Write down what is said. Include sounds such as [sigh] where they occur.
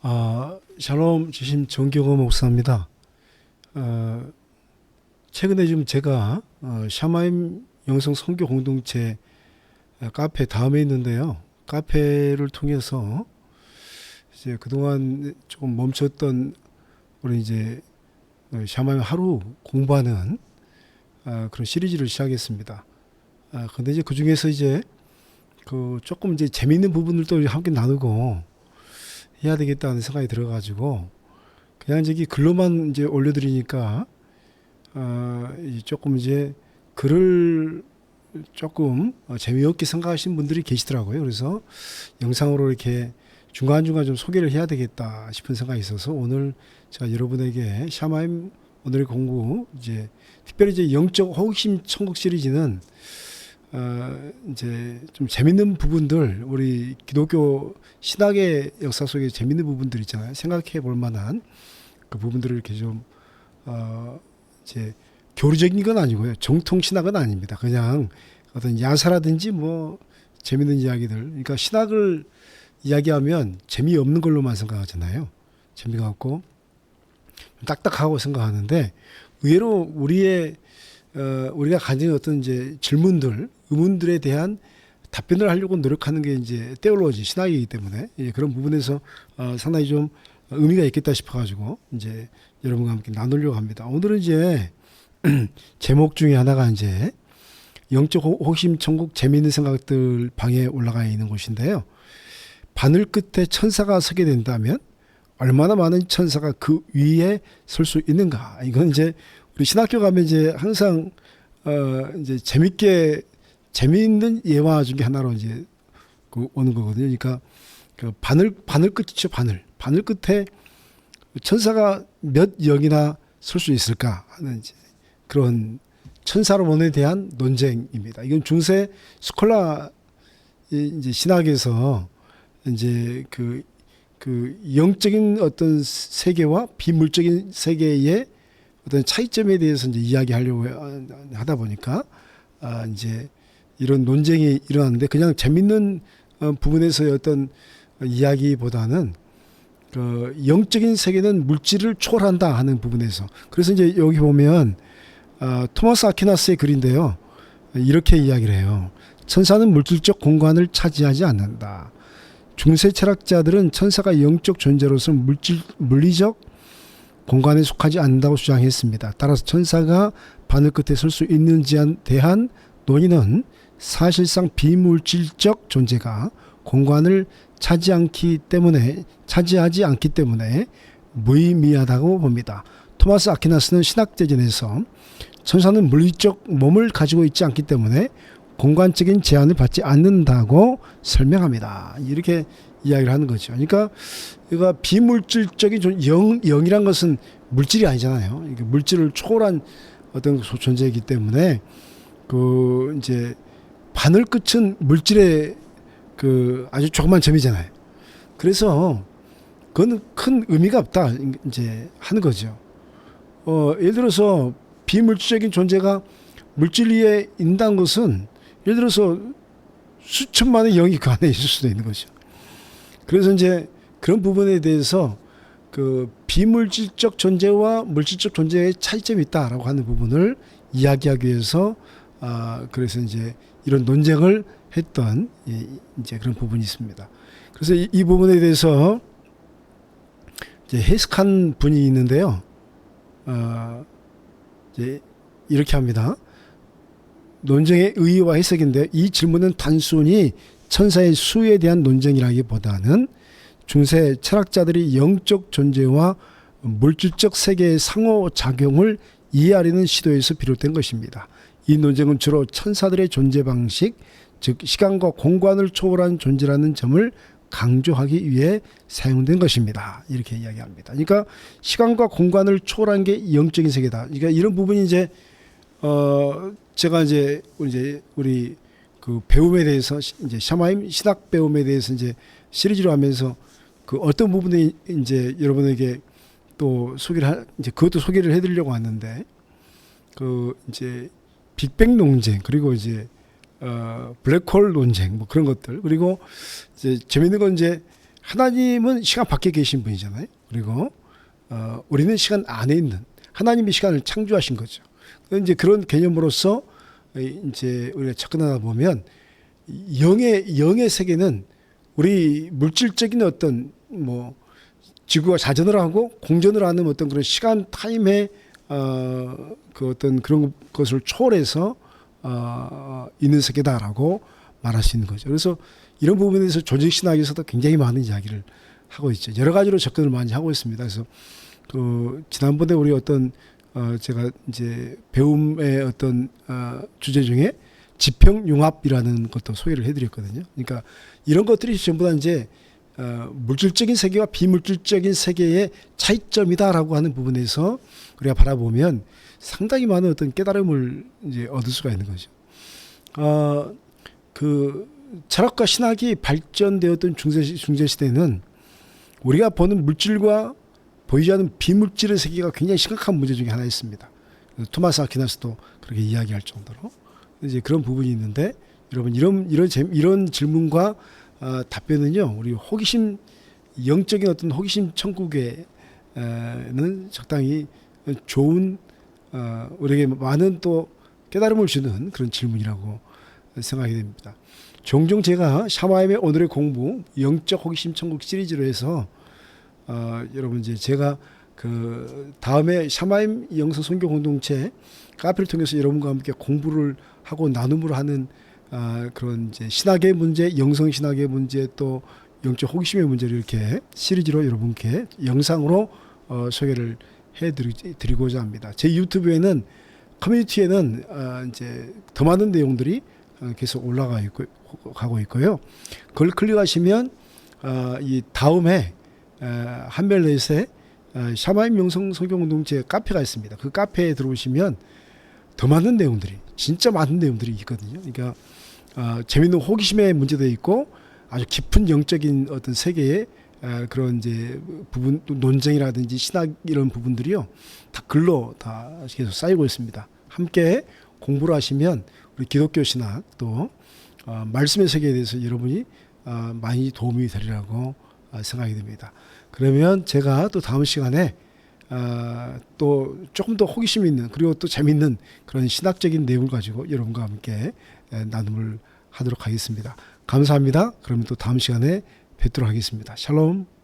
아, 샬롬 주심 정경호 목사입니다. 어, 최근에 좀 제가 어, 샤마임 영성 선교 공동체 어, 카페 다음에 있는데요. 카페를 통해서 이제 그동안 조금 멈췄던 우리 이제 어, 샤마임 하루 공부하는 아, 그런 시리즈를 시작했습니다. 아, 근데 이제 그 중에서 이제 그 조금 이제 재미있는 부분들도 함께 나누고 해야 되겠다는 생각이 들어가지고 그냥 저기 글로만 이제 올려드리니까 어, 이 조금 이제 글을 조금 어, 재미없게 생각하시는 분들이 계시더라고요. 그래서 영상으로 이렇게 중간중간 좀 소개를 해야 되겠다 싶은 생각이 있어서 오늘 제가 여러분에게 샤마임 오늘의 공부 이제 특별히 이제 영적 호기심 천국 시리즈는 어, 이제 좀 재밌는 부분들 우리 기독교 신학의 역사 속에 재밌는 부분들 있잖아요. 생각해 볼 만한 그 부분들을 이렇게 좀 어, 이제 교리적인 건 아니고요. 정통 신학은 아닙니다. 그냥 어떤 야사라든지 뭐 재밌는 이야기들. 그러니까 신학을 이야기하면 재미없는 걸로만 생각하잖아요. 재미가 없고 딱딱하고 생각하는데 의외로 우리의 어, 우리가 가진 어떤 이제 질문들, 의문들에 대한 답변을 하려고 노력하는 게 이제 테올로지 신학이기 때문에 예, 그런 부분에서 어, 상당히 좀 의미가 있겠다 싶어가지고 이제 여러분과 함께 나누려고 합니다. 오늘은 이제 [clears throat] 제목 중에 하나가 이제 영적 호- 호기심 천국 재미있는 생각들 방에 올라가 있는 곳인데요. 바늘 끝에 천사가 서게 된다면 얼마나 많은 천사가 그 위에 설 수 있는가? 이건 이제 우리 신학교 가면 이제 항상 어 이제 재밌게 재미있는 예화 중에 하나로 이제 그 오는 거거든요. 그러니까 그 바늘 바늘 끝이죠. 바늘 바늘 끝에 천사가 몇 영이나 설 수 있을까 하는 그런 천사론에 대한 논쟁입니다. 이건 중세 스콜라 이- 이제 신학에서 이제 그, 그 영적인 어떤 세계와 비물적인 세계의 어떤 차이점에 대해서 이제 이야기하려고 하다 보니까 아 이제 이런 논쟁이 일어났는데 그냥 재밌는 어, 부분에서의 어떤 이야기보다는 그 영적인 세계는 물질을 초월한다 하는 부분에서. 그래서 이제 여기 보면 어, 토마스 아퀴나스의 글인데요. 이렇게 이야기를 해요. 천사는 물질적 공간을 차지하지 않는다. 중세 철학자들은 천사가 영적 존재로서 물질 물리적 공간에 속하지 않는다고 주장했습니다. 따라서 천사가 바늘 끝에 설 수 있는지에 대한 논의는 사실상 비물질적 존재가 공간을 차지 않기 때문에 차지하지 않기 때문에 무의미하다고 봅니다. 토마스 아퀴나스는 신학대전에서 천사는 물리적 몸을 가지고 있지 않기 때문에 공간적인 제한을 받지 않는다고 설명합니다. 이렇게 이야기를 하는 거죠. 그러니까 이거 비물질적인 존- 영 영이란 것은 물질이 아니잖아요. 물질을 초월한 어떤 소- 존재이기 때문에 그 이제 바늘 끝은 물질의 그 아주 조그만 점이잖아요. 그래서 그건 큰 의미가 없다 이제 하는 거죠. 어 예를 들어서 비물질적인 존재가 물질 위에 있다는 것은 예를 들어서 수천만의 영이 그 안에 있을 수도 있는 거죠. 그래서 이제 그런 부분에 대해서 그 비물질적 존재와 물질적 존재의 차이점이 있다라고 하는 부분을 이야기하기 위해서 아 그래서 이제 이런 논쟁을 했던 예, 이제 그런 부분이 있습니다. 그래서 이, 이 부분에 대해서 이제 해석한 분이 있는데요. 어, 이제 이렇게 합니다. 논쟁의 의의와 해석인데 이 질문은 단순히 천사의 수에 대한 논쟁이라기보다는 중세 철학자들이 영적 존재와 물질적 세계의 상호 작용을 이해하려는 시도에서 비롯된 것입니다. 이 논쟁은 주로 천사들의 존재 방식, 즉 시간과 공간을 초월한 존재라는 점을 강조하기 위해 사용된 것입니다. 이렇게 이야기합니다. 그러니까 시간과 공간을 초월한 게 영적인 세계다. 그러니까 이런 부분이 이제 어 제가 이제 이제 우리 그 배움에 대해서 시- 이제 샤마임 신학 배움에 대해서 이제 시리즈로 하면서 그 어떤 부분에 이제 여러분에게 또 소개를 하, 이제 그것도 소개를 해드리려고 왔는데 그 이제 빅뱅 논쟁 그리고 이제 어 블랙홀 논쟁 뭐 그런 것들 그리고 이제 재밌는 건 이제 하나님은 시간 밖에 계신 분이잖아요. 그리고 어, 우리는 시간 안에 있는 하나님이 시간을 창조하신 거죠. 이제 그런 개념으로서 이제 우리가 접근하다 보면 영의 영의 세계는 우리 물질적인 어떤 뭐 지구가 자전을 하고 공전을 하는 어떤 그런 시간 타임의 어 그 어떤 그런 것을 초월해서 어 있는 세계다라고 말할 수 있는 거죠. 그래서 이런 부분에 대해서 조직 신학에서도 굉장히 많은 이야기를 하고 있죠. 여러 가지로 접근을 많이 하고 있습니다. 그래서 그 지난번에 우리 어떤 어 제가 이제 배움의 어떤 어 주제 중에 지평 융합이라는 것도 소개를 해드렸거든요. 그러니까 이런 것들이 전부 다 이제 어 물질적인 세계와 비물질적인 세계의 차이점이다라고 하는 부분에서 우리가 바라보면 상당히 많은 어떤 깨달음을 이제 얻을 수가 있는 거죠. 어 그 철학과 신학이 발전되었던 중세 중세 시대는 우리가 보는 물질과 보이지 않는 비물질의 세계가 굉장히 심각한 문제 중에 하나였습니다. 토마스 아퀴나스도 그렇게 이야기할 정도로 이제 그런 부분이 있는데 여러분 이런 이런 재- 이런 질문과 어, 답변은요 우리 호기심 영적인 어떤 호기심 천국에는 적당히 좋은 어, 우리에게 많은 또 깨달음을 주는 그런 질문이라고 생각이 됩니다. 종종 제가 샤마임의 오늘의 공부 영적 호기심 천국 시리즈로 해서 어, 여러분 이제 제가 그 다음에 샤마임 영성 선교 공동체 카페를 통해서 여러분과 함께 공부를 하고 나눔을 하는 아, 그런 이제 신학의 문제, 영성 신학의 문제 또 영적 호기심의 문제를 이렇게 시리즈로 여러분께 영상으로 어, 소개를 해드리고자 합니다. 제 유튜브에는 커뮤니티에는 어, 이제 더 많은 내용들이 어, 계속 올라가 있고 가고 있고요. 그걸 클릭하시면 어, 이 다음에 어, 한별넷에 어, 샤마임 명성 성경 공동체 카페가 있습니다. 그 카페에 들어오시면 더 많은 내용들이 진짜 많은 내용들이 있거든요. 그러니까 어, 재밌는 호기심의 문제도 있고 아주 깊은 영적인 어떤 세계의 어, 그런 이제 부분 또 논쟁이라든지 신학 이런 부분들이요 다 글로 다 계속 쌓이고 있습니다. 함께 공부를 하시면 우리 기독교 신학 또 어, 말씀의 세계에 대해서 여러분이 어, 많이 도움이 되리라고 어, 생각이 됩니다. 그러면 제가 또 다음 시간에 어, 또 조금 더 호기심 있는 그리고 또 재밌는 그런 신학적인 내용을 가지고 여러분과 함께 에, 나눔을 하도록 하겠습니다. 감사합니다. 그러면 또 다음 시간에 뵙도록 하겠습니다. 샬롬.